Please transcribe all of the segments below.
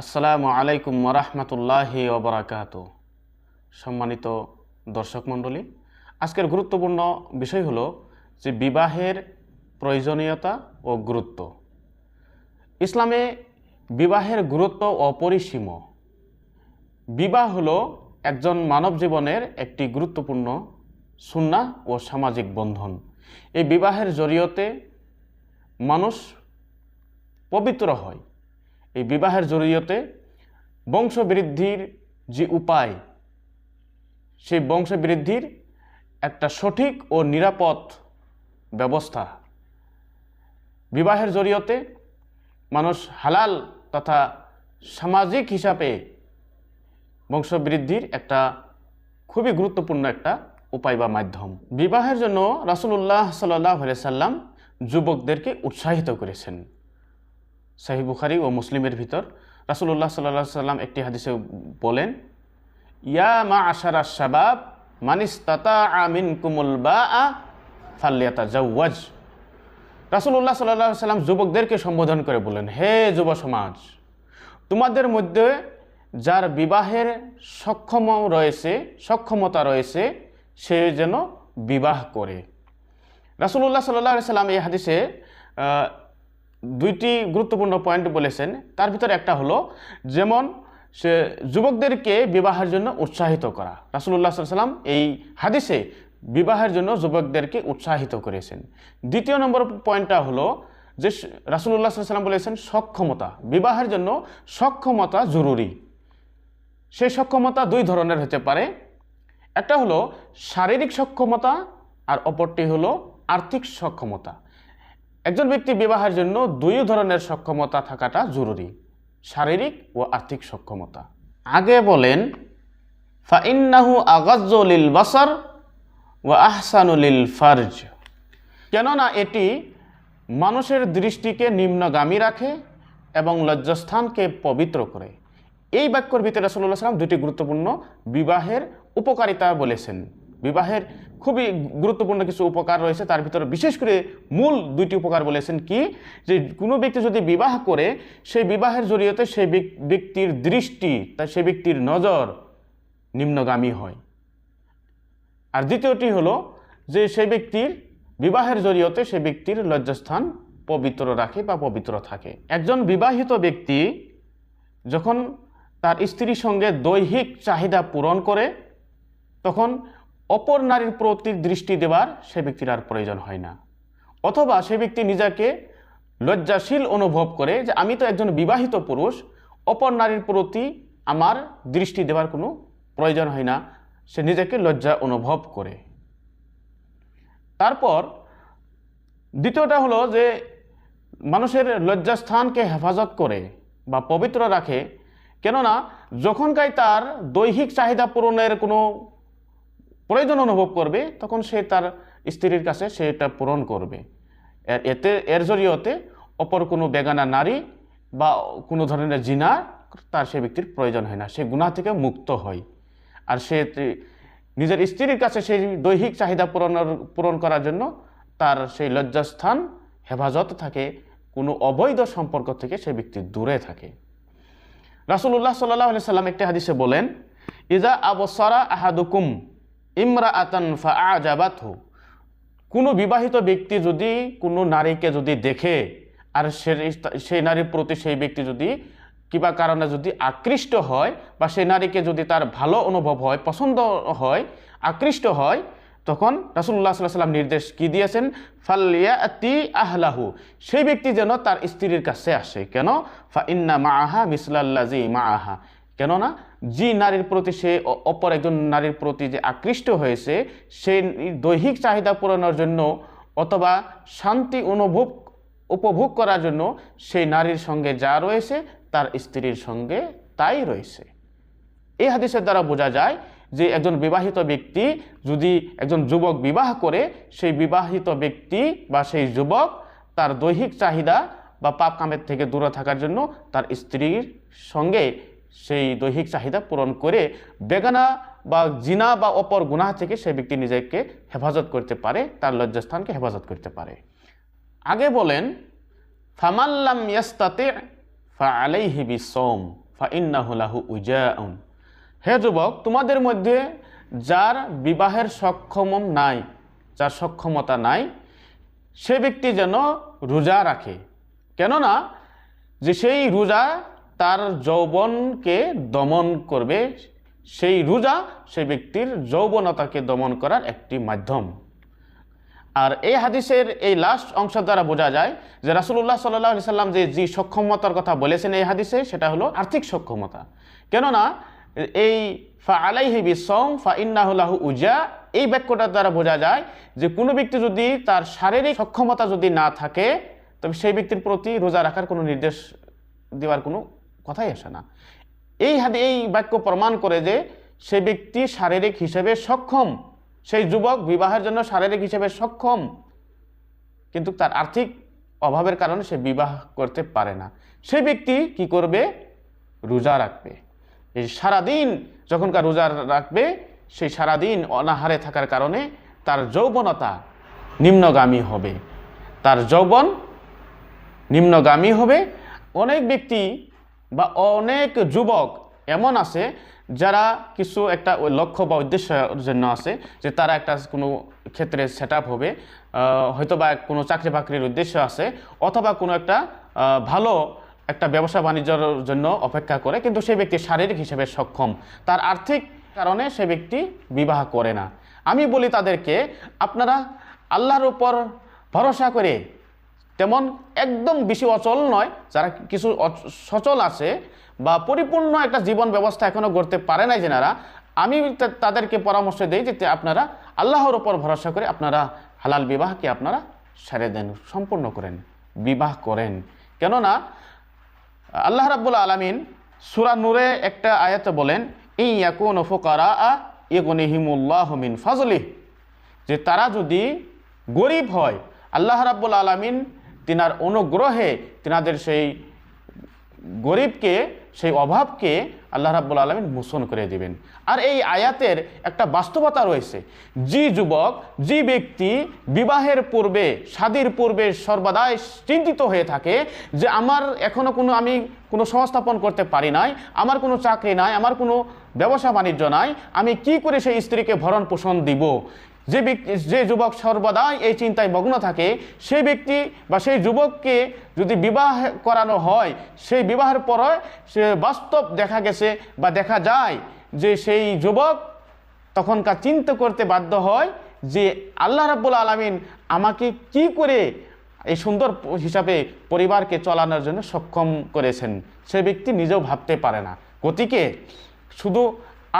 আসসালামু আলাইকুম ওরহমতুল্লাহি ওবরাকাত সম্মানিত দর্শক মণ্ডলী, আজকের গুরুত্বপূর্ণ বিষয় হলো যে বিবাহের প্রয়োজনীয়তা ও গুরুত্ব। ইসলামে বিবাহের গুরুত্ব অপরিসীম। বিবাহ হলো একজন মানব জীবনের একটি গুরুত্বপূর্ণ সুন্না ও সামাজিক বন্ধন। এই বিবাহের জরিয়তে মানুষ পবিত্র হয়। এই বিবাহের জরিয়তে বংশবৃদ্ধির যে উপায়, সেই বংশবৃদ্ধির একটা সঠিক ও নিরাপদ ব্যবস্থা। বিবাহের জরিয়তে মানুষ হালাল তথা সামাজিক হিসাবে বংশবৃদ্ধির একটা খুবই গুরুত্বপূর্ণ একটা উপায় বা মাধ্যম। বিবাহের জন্য রাসুলুল্লাহ সাল্লাহ সাল্লাম যুবকদেরকে উৎসাহিত করেছেন। সাহি বুখারি ও মুসলিমের ভিতর। রাসুল্লাহ সাল্লাহ সাল্লাম একটি হাদিসে বলেন, ইয়া মা আশারা শাবাব মানিস্তাতা আমিন কুমুল বা আ ফাল্লিয়াতা জাওয়াজ রাসুল্লাহ সাল্লাহ সাল্লাম যুবকদেরকে সম্বোধন করে বলেন হে যুব সমাজ, তোমাদের মধ্যে যার বিবাহের সক্ষম রয়েছে, সক্ষমতা রয়েছে, সে যেন বিবাহ করে। রাসুল্লাহ সাল্লাহ সাল্লাম এই হাদিসে দুইটি গুরুত্বপূর্ণ পয়েন্ট বলেছেন। তার ভিতরে একটা হলো, যেমন সে যুবকদেরকে বিবাহের জন্য উৎসাহিত করা। রাসুল্লাহ সাল্লাম এই হাদিসে বিবাহের জন্য যুবকদেরকে উৎসাহিত করেছেন। দ্বিতীয় নম্বর পয়েন্টটা হলো যে রাসুল্লাহ সাল্লাম বলেছেন, সক্ষমতা। বিবাহের জন্য সক্ষমতা জরুরি। সেই সক্ষমতা দুই ধরনের হতে পারে। একটা হলো শারীরিক সক্ষমতা আর অপরটি হলো আর্থিক সক্ষমতা। একজন ব্যক্তি বিবাহের জন্য দুই ধরনের সক্ষমতা থাকাটা জরুরি, শারীরিক ও আর্থিক সক্ষমতা। আগে বলেন, ফাইন্নাহু আগাজ্জলিল বাসার ও আহসানুলিল ফার্জ। কেননা এটি মানুষের দৃষ্টিকে নিম্নগামী রাখে এবং লজ্জাস্থানকে পবিত্র করে। এই বাক্যর ভিতরে রাসুল্লাহ সাল্লাম দুটি গুরুত্বপূর্ণ বিবাহের উপকারিতা বলেছেন। বিবাহের খুবই গুরুত্বপূর্ণ কিছু উপকার রয়েছে। তার ভিতরে বিশেষ করে মূল দুইটি উপকার বলেছেন কি? যে কোনো ব্যক্তি যদি বিবাহ করে, সেই বিবাহের জড়িয়তে সেই ব্যক- ব্যক্তির দৃষ্টি, তা সেই ব্যক্তির নজর নিম্নগামী হয়। আর দ্বিতীয়টি হলো যে সেই ব্যক্তির বিবাহের জড়িয়তে সেই ব্যক্তির লজ্জাস্থান পবিত্র রাখে বা পবিত্র থাকে। একজন বিবাহিত ব্যক্তি যখন তার স্ত্রীর সঙ্গে দৈহিক চাহিদা পূরণ করে, তখন অপর নারীর প্রতি দৃষ্টি দেওয়ার সে ব্যক্তির আর প্রয়োজন হয় না। অথবা সে ব্যক্তি নিজেকে লজ্জাশীল অনুভব করে যে আমি তো একজন বিবাহিত পুরুষ, অপর নারীর প্রতি আমার দৃষ্টি দেওয়ার কোনো প্রয়োজন হয় না, সে নিজেকে লজ্জা অনুভব করে। তারপর দ্বিতীয়টা হলো যে মানুষের লজ্জাস্থানকে হেফাজত করে বা পবিত্র রাখে, কেননা যখনকাই তার দৈহিক চাহিদা পূরণের কোনো প্রয়োজন অনুভব করবে, তখন সে তার স্ত্রীর কাছে সেটা পূরণ করবে। এতে, এর জরিয়তে অপর কোনো বেগানা নারী বা কোনো ধরনের জিনা তার সে ব্যক্তির প্রয়োজন হয় না, সে গুণা থেকে মুক্ত হয়। আর সে নিজের স্ত্রীর কাছে সেই দৈহিক চাহিদা পূরণের, পূরণ করার জন্য তার সেই লজ্জাস্থান, হেফাজত থাকে, কোনো অবৈধ সম্পর্ক থেকে সে ব্যক্তি দূরে থাকে। রাসুল্লাহ সাল্লাহ সাল্লাম একটি হাদিসে বলেন, ইজা আবসরা আহাদুকুম ইমরা আতান ফা আজাবাতহু কোনো বিবাহিত ব্যক্তি যদি কোনো নারীকে যদি দেখে, আর সেই নারীর প্রতি সেই ব্যক্তি যদি কিবা কারণে যদি আকৃষ্ট হয় বা সেই নারীকে যদি তার ভালো অনুভব হয়, পছন্দ হয়, আকৃষ্ট হয়, তখন রাসুল্লাহ সাল্লাহ সাল্লাম নির্দেশ কি দিয়েছেন? ফালিয়াতি আহলাহু। সেই ব্যক্তি যেন তার স্ত্রীর কাছে আসে। কেন? ফা ইন্না মা আহা মিসলাল্লাজি মা আহা কেননা যে নারীর প্রতি সে অপর একজন নারীর প্রতি যে আকৃষ্ট হয়েছে সেই দৈহিক চাহিদা পূরণের জন্য অথবা শান্তি অনুভব, উপভোগ করার জন্য সেই নারীর সঙ্গে যা রয়েছে, তার স্ত্রীর সঙ্গে তাই রয়েছে। এই হাদিসের দ্বারা বোঝা যায় যে একজন বিবাহিত ব্যক্তি যদি একজন যুবক বিবাহ করে, সেই বিবাহিত ব্যক্তি বা সেই যুবক তার দৈহিক চাহিদা বা পাপ কামের থেকে দূরে থাকার জন্য তার স্ত্রীর সঙ্গে সেই দৈহিক চাহিদা পূরণ করে বেগানা বা জিনা বা অপর গুনাহ থেকে সেই ব্যক্তি নিজেকে হেফাজত করতে পারে, তার লজ্জাস্থানকে হেফাজত করতে পারে। আগে বলেন ফামাল্লাম ইয়াস্তাতে ফা আলাইহি বিসম ফা ইন্নাহুলাহু উজাউন। হে যুবক, তোমাদের মধ্যে যার বিবাহের সক্ষম নাই, যার সক্ষমতা নাই, সে ব্যক্তি যেন রোজা রাখে। কেননা, যে সেই রোজা তার যৌবনকে দমন করবে, সেই রোজা সেই ব্যক্তির যৌবনতাকে দমন করার একটি মাধ্যম। আর এই হাদিসের এই লাস্ট অংশ দ্বারা বোঝা যায় যে রাসুল্লাহ সাল্লাহ সাল্লাম যে যে সক্ষমতার কথা বলেছেন এই হাদিসে, সেটা হলো আর্থিক সক্ষমতা। কেননা এই ফা আলাই আলাইহি বিসম ফা ইন্নাহুল্লাহু উজা, এই বাক্যটার দ্বারা বোঝা যায় যে কোনো ব্যক্তি যদি তার শারীরিক সক্ষমতা যদি না থাকে, তবে সেই ব্যক্তির প্রতি রোজা রাখার কোনো নির্দেশ দেওয়ার কোনো কথাই আসে না। এই হাদি, এই বাক্য প্রমাণ করে যে সে ব্যক্তি শারীরিক হিসেবে সক্ষম, সেই যুবক বিবাহের জন্য শারীরিক হিসেবে সক্ষম, কিন্তু তার আর্থিক অভাবের কারণে সে বিবাহ করতে পারে না। সে ব্যক্তি কি করবে? রোজা রাখবে। এই সারাদিন যখনকার রোজা রাখবে, সেই সারাদিন অনাহারে থাকার কারণে তার যৌবনতা নিম্নগামী হবে। তার যৌবন নিম্নগামী হবে। অনেক ব্যক্তি বা অনেক যুবক এমন আছে যারা কিছু একটা লক্ষ্য বা উদ্দেশ্যের জন্য আছে যে তারা একটা কোনো ক্ষেত্রে সেট হবে হয়তো বা কোনো চাকরি বাকরির উদ্দেশ্য আছে অথবা কোনো একটা ভালো একটা ব্যবসা বাণিজ্যের জন্য অপেক্ষা করে কিন্তু সেই ব্যক্তি শারীরিক হিসেবে সক্ষম। তার আর্থিক কারণে সে ব্যক্তি বিবাহ করে না। আমি বলি তাদেরকে, আপনারা আল্লাহর উপর ভরসা করে তেমন একদম বেশি অচল নয়, যারা কিছু সচল আছে বা পরিপূর্ণ একটা জীবন ব্যবস্থা এখনও গড়তে পারে নাই যেনারা, আমি তাদেরকে পরামর্শ দিই যে আপনারা আল্লাহর ওপর ভরসা করে আপনারা হালাল বিবাহকে আপনারা সেরে দেন, সম্পূর্ণ করেন, বিবাহ করেন। কেননা, আল্লাহ রাব্বুল আলামিন সুরা নূরে একটা আয়াতে বলেন ই ইয়াকুন ফুকারা ইগনিহিমুল্লাহ মিন ফাজলিহ যে তারা যদি গরিব হয়, আল্লাহ রাব্বুল আলামিন তিনার অনুগ্রহে তিনাদের সেই গরিবকে, সেই অভাবকে আল্লাহ রাব্বুল আলমিন মোচন করে দিবেন। আর এই আয়াতের একটা বাস্তবতা রয়েছে। যে যুবক, যে ব্যক্তি বিবাহের পূর্বে স্বাদীর পূর্বে সর্বদাই চিন্তিত হয়ে থাকে যে আমার এখনও কোনো আমি কোনো সংস্থাপন করতে পারি নাই, আমার কোনো চাকরি নাই, আমার কোনো ব্যবসা বাণিজ্য নাই, আমি কি করে সেই স্ত্রীকে ভরণ পোষণ দিব? যে ব্যক্তি যে যুবক সর্বদাই এই চিন্তায় মগ্ন থাকে, সেই ব্যক্তি বা সেই যুবককে যদি বিবাহ করানো হয়, সেই বিবাহের পরে সে বাস্তব দেখা গেছে বা দেখা যায় যে সেই যুবক তখনকার চিন্তা করতে বাধ্য হয় যে আল্লাহ রাব্বুল আলমিন আমাকে কি করে এই সুন্দর হিসাবে পরিবারকে চলানোর জন্য সক্ষম করেছেন? সে ব্যক্তি নিজেও ভাবতে পারে না। গতিকে শুধু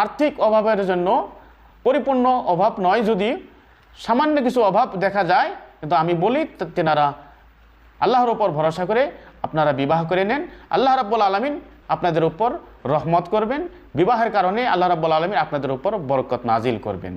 আর্থিক অভাবের জন্য পরিপূর্ণ অভাব নয় যদি, সামান্য কিছু অভাব দেখা যায়, কিন্তু আমি বলি তেনারা আল্লাহর ওপর ভরসা করে আপনারা বিবাহ করে নেন। আল্লাহ রাব্বুল আলমিন আপনাদের উপর রহমত করবেন। বিবাহের কারণে আল্লাহ রাব্বুল আলমিন আপনাদের উপর বরকত নাজিল করবেন।